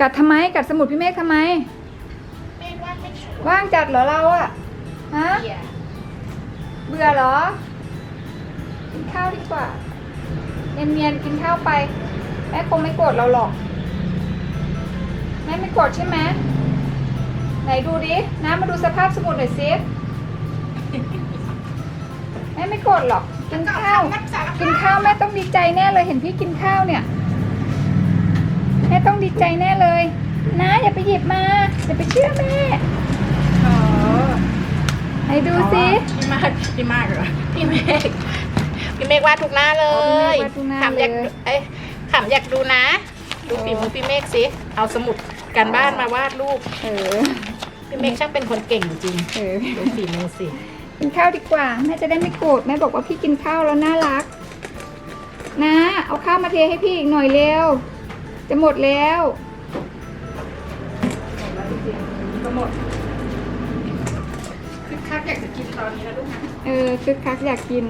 กัดทำไมกัดสมุดพี่เมฆทำไม เมฆว่าไม่สวยว่างจัดเหรอเราอะฮะเหี้ยเบื่อเหรอ กินข้าวดีกว่า เนียนๆกินข้าวไป แม่คงไม่โกรธเราหรอก แม่ไม่โกรธใช่ไหมไหนดูดิน้ำมาดูสภาพสมุดหน่อยสิแม่ไม่โกรธหรอก กินข้าวนักสารกินข้าวแม่ต้องดีใจแน่เลยเห็นพี่กินข้าวเนี่ยแม่ ต้องดีใจแน่เลย นะอย่าไปหยิบมาอย่าไปเชื่อแม่อ๋อไหนดูสิพี่มากพี่มากเหรอพี่เมฆพี่เมฆวาดทุกหน้าเลอ๋อพี่ยเมฆวาดทุกหน้าขำอยากเลยดูเอ้ยขำอยากดูนะ ดูโอ้ฝีมือพี่เมฆสิเอาสมุดการบ้านมาวาดรูปเออพี่เมฆช่างเป็นคนเก่งจริงเออดูฝีมือสิกินข้าวดีกว่าแม่จะได้ไม่โกรธแม่บอกว่าพี่กินข้าวแล้วน่ารัก นะ เอาข้าวมาเทให้พี่อีกหน่อยเร็ว จะหมดแล้วก็หมดคือคักอยากจะกินตอนนี้นะลูกนะเออคึกคักอยากกิน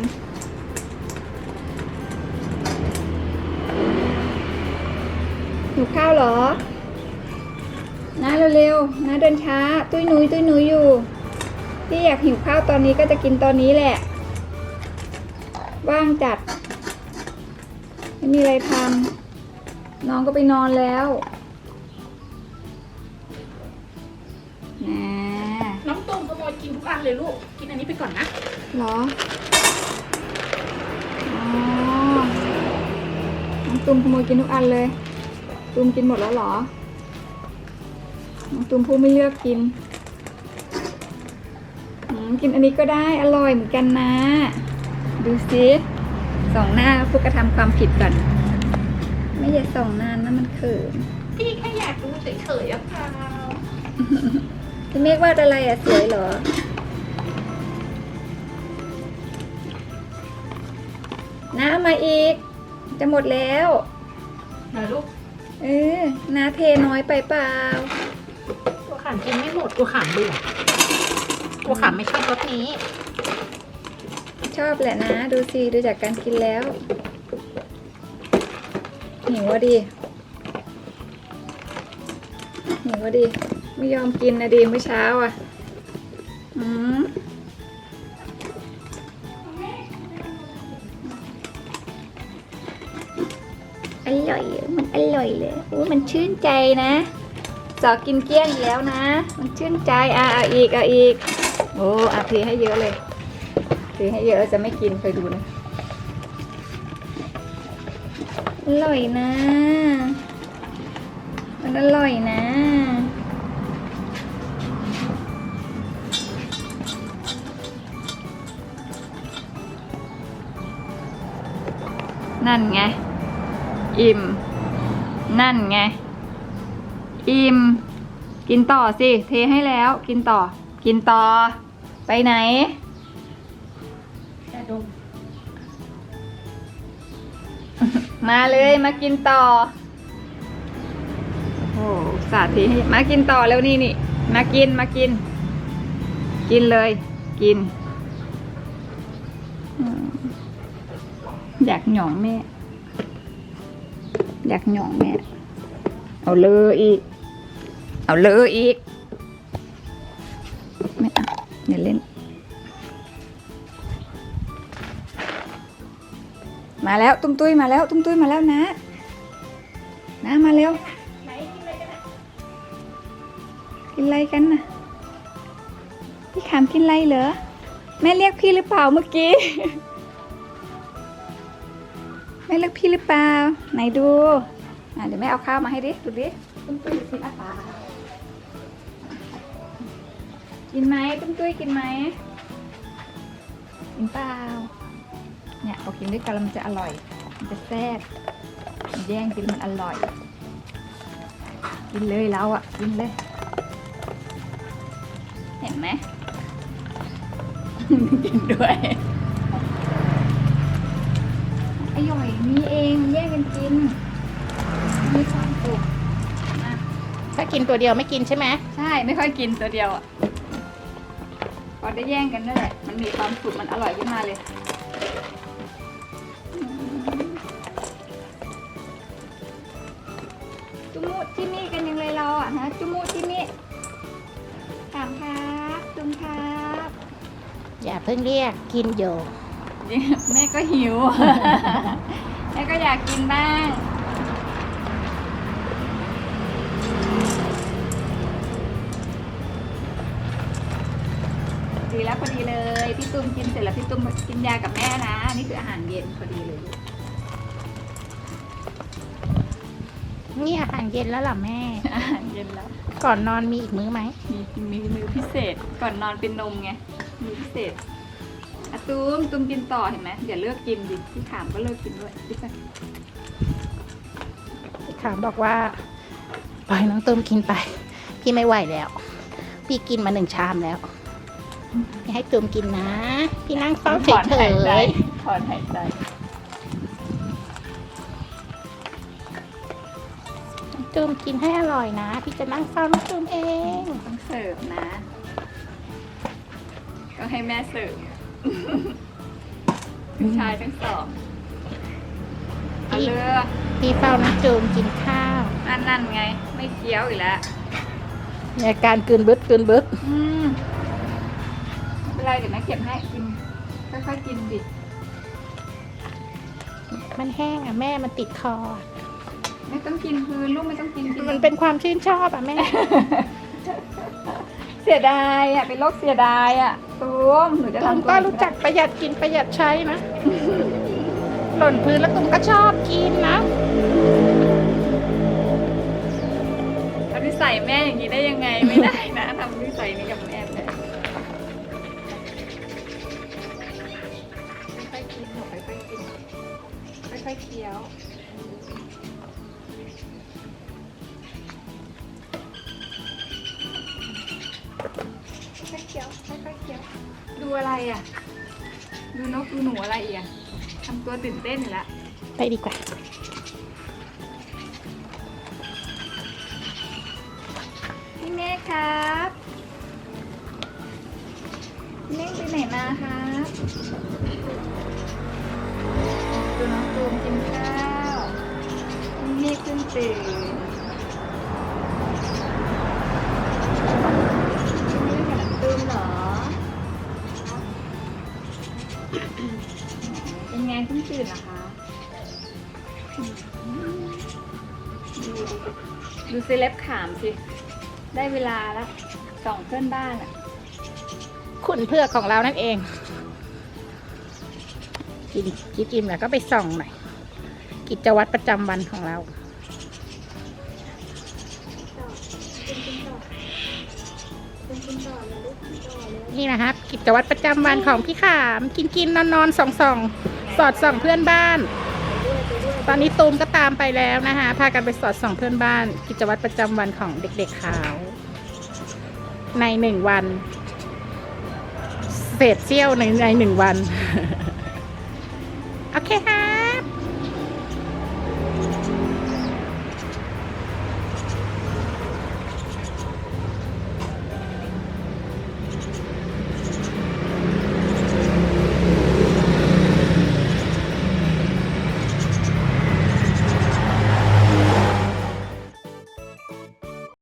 หิวข้าวเหรอนะเร็วๆนะเดินช้า ตุ้ยหนุยตุ้ยหนุยอยู่พี่อยากหิวข้าวตอนนี้ก็จะกินตอนนี้แหละ ว่างจัด ไม่มีอะไรทำ น้องก็ไปนอนแล้วนะน้องตุ้มขโมยกินทุกอันเลยลูก กินอันนี้ไปก่อนนะ เหรออ๋อน้องตุมขโมยกินทุกอันเลย ตุมกินหมดแล้วเหรอ น้องตุมผู้ไม่เลือกกินอืมกินอันนี้ก็ได้อร่อยเหมือนกันนะ ดูสิสองหน้าผู้กระทำความผิดก่อน ไม่อย่าส่องนานนะมันเขินพี่แค่อยากดูเฉยๆอะค่ะพี่เมฆวาดอะไรอะสวยเหรอน้าเอามาอีก จะหมดแล้วไหนลูกเออน้าเทน้อยไปเปล่าตัวขามกินไม่หมดตัวขามเบื่อตัวขามไม่ชอบรสนี้ ชอบแหละนะ ดูสิดูจากการกินแล้ว หิวอะดิหิวอะดิไม่ยอมกินนะดิเมื่อเช้าอะ อืมอร่อย มันอร่อยเลยโอ้มันชื่นใจนะจอกินเกลี้ยงแล้วนะ มันชื่นใจอะเอาอีกเอาอีก โอ้อาเทให้เยอะเลยเทให้เยอะจะไม่กินเคยดูนะ อร่อยนะ มันอร่อยนะนั่นไง อิ่ม นั่นไง อิ่ม กินต่อสิ เทให้แล้ว กินต่อ กินต่อ ไปไหนแค่ดม มาเลยมากินต่อ โอ้โหสาธิตมากินต่อแล้วนี่นี่ มากินมากิน กินเลย กิน อยากหยองแม่ อยากหยองแม่ เอาเลยอีก เอาเลยอีก ไม่เอาอย่าเล่น มาแล้วตุ้มตุ้ยมาแล้วตุ้มตุ้ยมาแล้วนะนะมาเร็วกินอะไรกันนะพี่ขามกินอะไรเหรอแม่เรียกพี่หรือเปล่าเมื่อกี้แม่เรียกพี่หรือเปล่าไหนดูอะเดี๋ยวแม่เอาข้าวมาให้ดิดูดิตุ้มตุ้ยกินอาหารกินไหมตุ้มตุ้ยกินไหมกินเปล่า เนี่ยพอกินด้วยกันแล้วมันจะอร่อย มันจะแซ่บมันแย่งกินแล้วมันอร่อย กินเลยเราอะกินเลย เห็นไหมกินด้วยอร่อยมีเองแย่งกันกินมีความสุขอะถ้ากินตัวเดียวไม่กินใช่ไหมใช่ไม่ค่อยกินตัวเดียวอะพอได้แย่งกันนั่นแหละมันมีความสุขมันอร่อยขึ้นมาเลย จิมมี่กันยังเลยเราอะฮะจุมูจิมมี่ถามครับจุมครับอย่าเพิ่งเรียกกินอยู่ แม่ก็หิว แม่ก็อยากกินบ้าง ดีแล้วพอดีเลย พี่ตุ้มกินเสร็จแล้วพี่ตุ้มกินยากับแม่นะ นี่คืออาหารเย็นพอดีเลย นี่อาหารเย็นแล้วเหรอแม่ อาหารเย็นแล้ว ก่อนนอนมีอีกมื้อไหม มีมีมือพิเศษ ก่อนนอนเป็นนมไงมือพิเศษอะตุ้มตุ้มกินต่อเห็นไหมอย่าเลิกกินดิพี่ถามก็เลิกกินด้วยพี่จะถามบอกว่าปล่อยน้องตูมกินไป พี่ไม่ไหวแล้ว พี่กินมาหนึ่งชามแล้วไม่ให้ตูมกินนะ พี่นั่งเฝ้าเฉถอนหายใจยถอนหายใจ ๆน้องตูมกินให้อร่อยนะ พี่จะนั่งเฝ้าน้องตูมเอง ต้องเสิร์ฟนะ ก็ให้แม่เสิร์ฟผู้ชายทั้งสองเอาเลือกพี่เฝ้าน้องตูมกินข้าวนั่นนั่นไง ไม่เคี้ยวอีกแล้วมีอาการกลืนบึดกลืนบึดอืมไม่เป็นไรเดี๋ยวแม่เก็บให้กินค่อยๆกินดิ มันแห้งอะแม่มันติดคอ ไม่ต้องกินพื้นลูกไม่ต้องกินกิมันเป็นความชื่นชอบอะแม่ เสียดายอะเป็นโรคเสียดายอะตูมหนูจะตุมทำตัวก็รู้จักประหยัดกินประหยัดใช้นะ หล่นพื้นแล้วตุมก็ชอบกินนะทำนิสัยแม่อย่างนี้ได้ยังไงไม่ได้นะทำนิสัยนี้กับแม่ไม่ได้ค่อยๆกินหนูค่อยๆกินค่อยๆเคี้ยว ค่อยๆเคี้ยวค่อยๆเคี้ยวดูอะไรอะ ดูนกดูหนูอะไรอีกอะทำตัวตื่นเต้นอยู่ละไปดีกว่า พี่เมฆครับพี่เมฆไปไหนมาครับ ดูน้องตูมกินข้าว พี่เมฆเพิ่งตื่นพี่เมฆกับน้องตูมเหรอเป็นไงเพิ่งตื่นเหรอคะดูดูดูเซเลบขามสิ ได้เวลาแล้วส่องเพื่อนบ้านอะ ขุนเพือกของเรานั่นเอง กินกินอิ่มแล้วก็ไปส่องหน่อย กิจวัตรประจำวันของเรา นี่นะครับ กิจวัตรประจำวันของพี่ขาม กินกินนอนนอนส่องส่องสอดส่องเพื่อนบ้าน ตอนนี้ตูมก็ตามไปแล้วนะคะพากันไปสอดส่องเพื่อนบ้าน กิจวัตรประจำวันของเด็กๆขาว ในหนึ่งวันเศษเสี้ยวในในหนึ่งวัน โอเคค่ะ